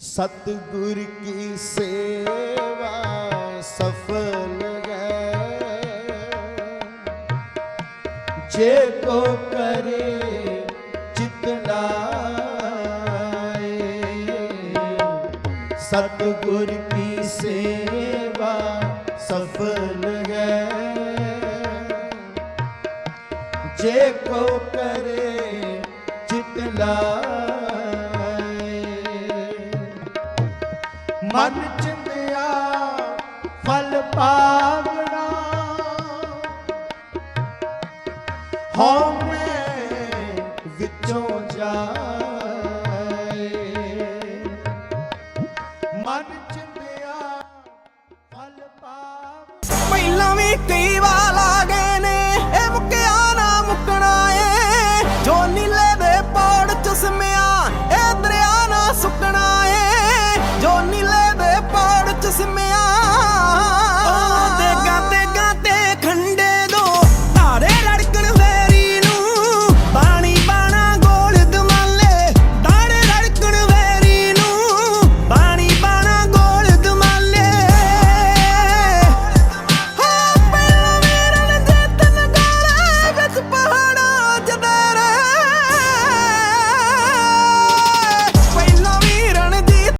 ਸਤਿਗੁਰ ਕੀ ਸੇਵਾ ਸਫਲ ਹੈ? ਜੇ ਕੋ ਕਰੇ ਚਿਤ ਲਾਏ ਸਤਿਗੁਰ ਕੀ ਸੇਵਾ ਸਫਲ ਹੈ? ਜੇ ਕੋ ਕਰੇ ਚਿਤ ਮਨ ਚਿੰਦਿਆ ਫਲ ਪਾਵਣਾ ਹਉ ਵਿੱਚੋਂ ਜਾਏ। ਮਨ ਚਿੰਦਿਆ ਫਲ ਪਾਵਣਾ ਪਹਿਲਾਂ ਵੀ ਕਈ listen, man.